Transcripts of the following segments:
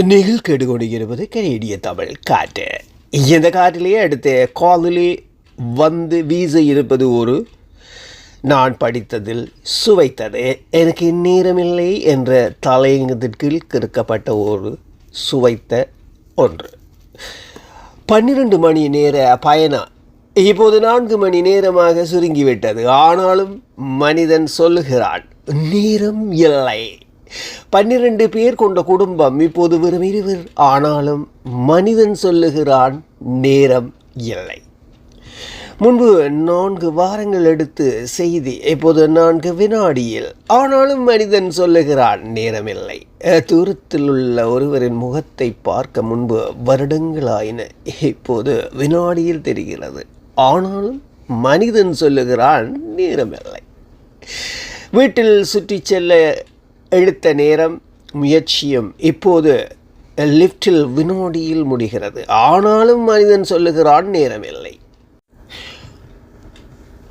நீங்கள் கேட்டுக்கொண்டிருப்பது கனேடிய தமிழ் காற்று. இந்த காற்றிலேயே அடுத்த காலிலே வந்து வீச இருப்பது ஒரு நான் படித்ததில் சுவைத்தது. எனக்கு நேரமில்லை என்ற தலையங்கத்திற்கு கிறுக்கப்பட்ட ஒரு சுவைத்த ஒன்று. பன்னிரண்டு மணி நேர பயணம் இப்போது நான்கு மணி நேரமாக சுருங்கிவிட்டது. ஆனாலும் மனிதன் சொல்லுகிறான் நேரம் இல்லை. பன்னிரண்டு பேர் கொண்ட குடும்பம் இப்போது வெறும் இருவர். ஆனாலும் மனிதன் சொல்லுகிறான் நேரம் இல்லை. முன்பு நான்கு வாரங்கள் எடுத்து செய்தி இப்போது நான்கு வினாடியில். ஆனாலும் மனிதன் சொல்லுகிறான் நேரமில்லை தூரத்தில் உள்ள ஒருவரின் முகத்தை பார்க்க முன்பு வருடங்களாயின. இப்போது வினாடியில் தெரிகிறது ஆனாலும் மனிதன் சொல்லுகிறான் நேரமில்லை வீட்டில் சுற்றிச் செல்ல எடுத்த நேரம் முயற்சியும் இப்போது லிஃப்டில் வினோடியில் முடிகிறது. ஆனாலும் மனிதன் சொல்லுகிறான் நேரமில்லை.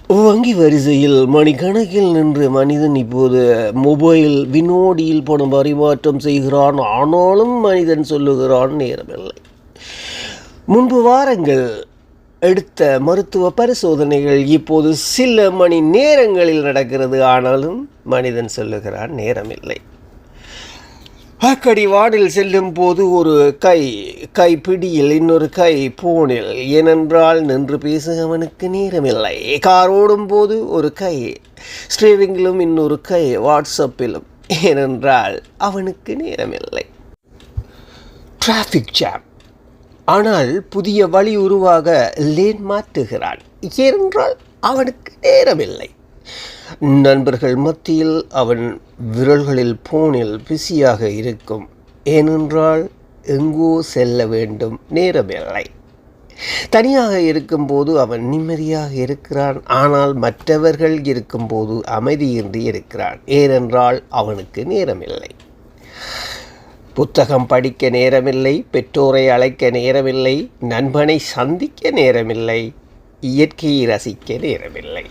வங்கி வரிசையில் மணிக்கணக்கில் நின்று மனிதன் இப்போது மொபைல் வினோடியில் பணம் பரிமாற்றம் செய்கிறான். ஆனாலும் மனிதன் சொல்லுகிறான் நேரமில்லை. முன்பு வாரங்கள் எடுத்த மருத்துவ பரிசோதனைகள் இப்போது சில மணி நேரங்களில் நடக்கிறது. ஆனாலும் மனிதன் சொல்லுகிறான் நேரமில்லை. அக்கடி வார்டில் செல்லும் போது ஒரு கை கை பிடியில் இன்னொரு கை போனில் ஏனென்றால் நின்று பேச அவனுக்கு நேரமில்லை. கார் ஓடும் போது ஒரு கை ஸ்டீரிங்கிலும் இன்னொரு கை வாட்ஸ்அப்பிலும் ஏனென்றால் அவனுக்கு நேரமில்லை. டிராஃபிக் ஜாம் ஆனால் புதிய வழி உருவாக லேன் மாற்றுகிறான் ஏனென்றால் அவனுக்கு நேரமில்லை. நண்பர்கள் மத்தியில் அவன் விரல்களில் போனில் பிஸியாக இருக்கும். ஏனென்றால் எங்கோ செல்ல வேண்டும் நேரமில்லை. தனியாக இருக்கும்போது அவன் நிம்மதியாக இருக்கிறான். ஆனால் மற்றவர்கள் இருக்கும்போது அமைதியின்றி இருக்கிறான். ஏனென்றால் அவனுக்கு நேரமில்லை. புத்தகம் படிக்க நேரமில்லை பெற்றோரை அழைக்க நேரமில்லை நண்பனை சந்திக்க நேரமில்லை இயற்கையை ரசிக்க நேரமில்லை.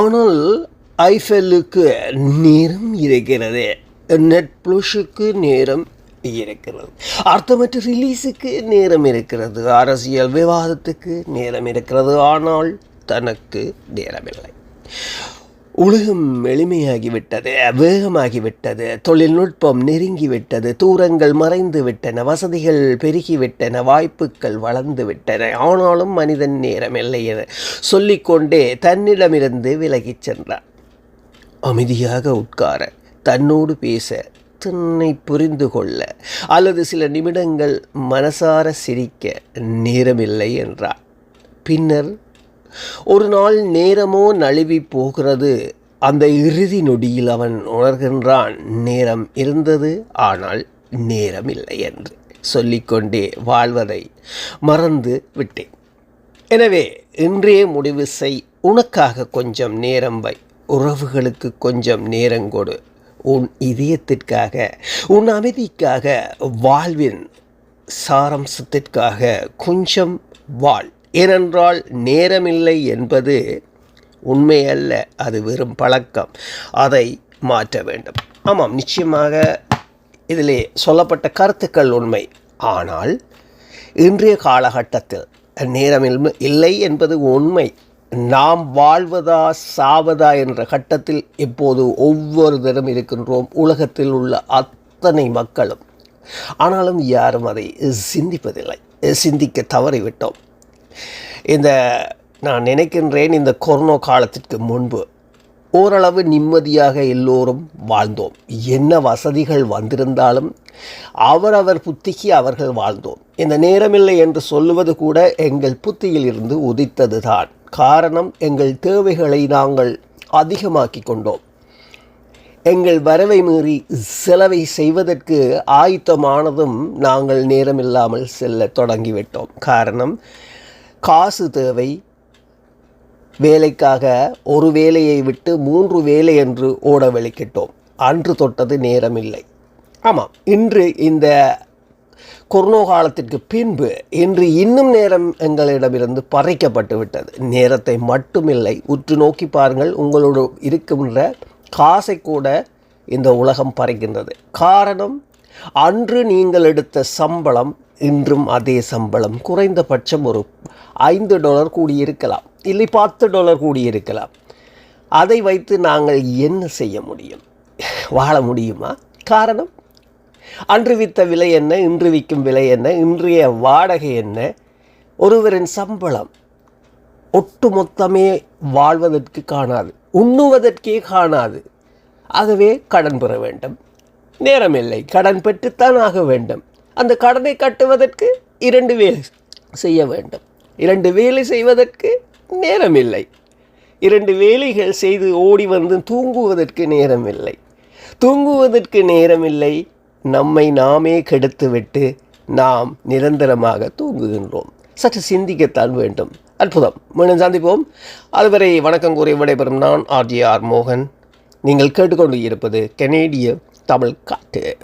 ஆனால் ஐஃபெல்லுக்கு நேரம் இருக்கிறது நெட்ஃப்ளிக்ஸுக்கு நேரம் இருக்கிறது அர்த்தமற்ற ரிலீஸுக்கு நேரம் இருக்கிறது அரசியல் விவாதத்துக்கு நேரம் இருக்கிறது ஆனால் தனக்கு நேரமில்லை. உலகம் எளிமையாகிவிட்டது வேகமாகிவிட்டது தொழில்நுட்பம் நெருங்கிவிட்டது தூரங்கள் மறைந்து விட்டன வசதிகள் பெருகிவிட்டன வாய்ப்புகள் வளர்ந்து விட்டன ஆனாலும் மனிதன் நேரம் என சொல்லிக்கொண்டே தன்னிடமிருந்து விலகிச் சென்றான். அமைதியாக உட்கார தன்னோடு பேச தன்னை புரிந்து கொள்ள அல்லது சில நிமிடங்கள் மனசார சிரிக்க நேரமில்லை என்றார் பின்னர் ஒரு நாள் நேரமோ நழுவி போகிறது. அந்த இறுதி நொடியில் அவன் உணர்கின்றான் நேரம் இருந்தது ஆனால் நேரம் இல்லை என்று சொல்லிக்கொண்டே வாழ்வதை மறந்து விட்டேன். எனவே இன்றே முடிவு செய். உனக்காக கொஞ்சம் நேரம் வை. உறவுகளுக்கு கொஞ்சம் நேரம் கொடு. உன் இதயத்திற்காக உன் அமைதிக்காக வாழ்வின் சாரம்சத்திற்காக கொஞ்சம் வாழ். ஏனென்றால் நேரமில்லை என்பது உண்மையல்ல அது வெறும் பழக்கம். அதை மாற்ற வேண்டும். ஆமாம் நிச்சயமாக இதிலே சொல்லப்பட்ட கருத்துக்கள் உண்மை. ஆனால் இன்றைய காலகட்டத்தில் நேரம் இல்லை என்பது உண்மை. நாம் வாழ்வதா சாவதா என்ற கட்டத்தில் இப்போது ஒவ்வொருத்தரும் இருக்கின்றோம் உலகத்தில் உள்ள அத்தனை மக்களும். ஆனாலும் யாரும் அதை சிந்திப்பதில்லை சிந்திக்க தவறிவிட்டோம். இந்த நான் நினைக்கின்றேன் இந்த கொரோனா காலத்திற்கு முன்பு ஓரளவு நிம்மதியாக எல்லோரும் வாழ்ந்தோம். என்ன வசதிகள் வந்திருந்தாலும் அவரவர் புத்திக்கு அவர்கள் வாழ்ந்தோம். இந்த நேரமில்லை என்று சொல்லுவது கூட எங்கள் புத்தியில் இருந்து உதித்தது தான். காரணம் எங்கள் தேவைகளை நாங்கள் அதிகமாக்கி கொண்டோம். எங்கள் வரவை மீறி செலவை செய்வதற்கு ஆயத்தமானதும் நாங்கள் நேரமில்லாமல் செல்ல தொடங்கிவிட்டோம். காரணம் காசு தேவை. வேலைக்காக ஒரு வேலையை விட்டு மூன்று வேலை என்று ஓட வெளிக்கிட்டோம் அன்று தொட்டது நேரமில்லை. ஆமாம் இன்று இந்த கொரோனா காலத்திற்கு பின்பு இன்று இன்னும் நேரம் எங்களிடமிருந்து பறைக்கப்பட்டு விட்டது. நேரத்தை மட்டுமில்லை உற்று நோக்கி பாருங்கள் உங்களோடு இருக்கின்ற காசை கூட இந்த உலகம் பறைக்கின்றது. காரணம் அன்று நீங்கள் எடுத்த சம்பளம் இன்றும் அதே சம்பளம். குறைந்தபட்சம் ஒரு ஐந்து டாலர் கூடியிருக்கலாம். இல்லை பத்து டாலர் கூடியிருக்கலாம். அதை வைத்து நாங்கள் என்ன செய்ய முடியும்? வாழ முடியுமா? காரணம்? அன்று வித்த விலை என்ன? இன்று விற்கும் விலை என்ன? இன்றைய வாடகை என்ன? ஒருவரின் சம்பளம் ஒட்டுமொத்தமே வாழ்வதற்கு காணாது உண்ணுவதற்கே காணாது. ஆகவே கடன் பெற வேண்டும். நேரமில்லை. கடன் பெற்றுத்தான் ஆக வேண்டும். அந்த கடனை கட்டுவதற்கு இரண்டு வேலை செய்ய வேண்டும். இரண்டு வேலை செய்வதற்கு நேரமில்லை. இரண்டு வேலைகள் செய்து ஓடி வந்து தூங்குவதற்கு நேரமில்லை. தூங்குவதற்கு நேரமில்லை. நம்மை நாமே கெடுத்துவிட்டு நாம் நிரந்தரமாக தூங்குகின்றோம். சற்று சிந்திக்கத்தான் வேண்டும். அற்புதம். மீண்டும் சந்திப்போம். அதுவரை வணக்கம் கூறி விடைபெறும் நான் ஆர்ஜிஆர் மோகன். நீங்கள் கேட்டுக்கொண்டு இருப்பது கெனேடிய தமிழ் காட்டு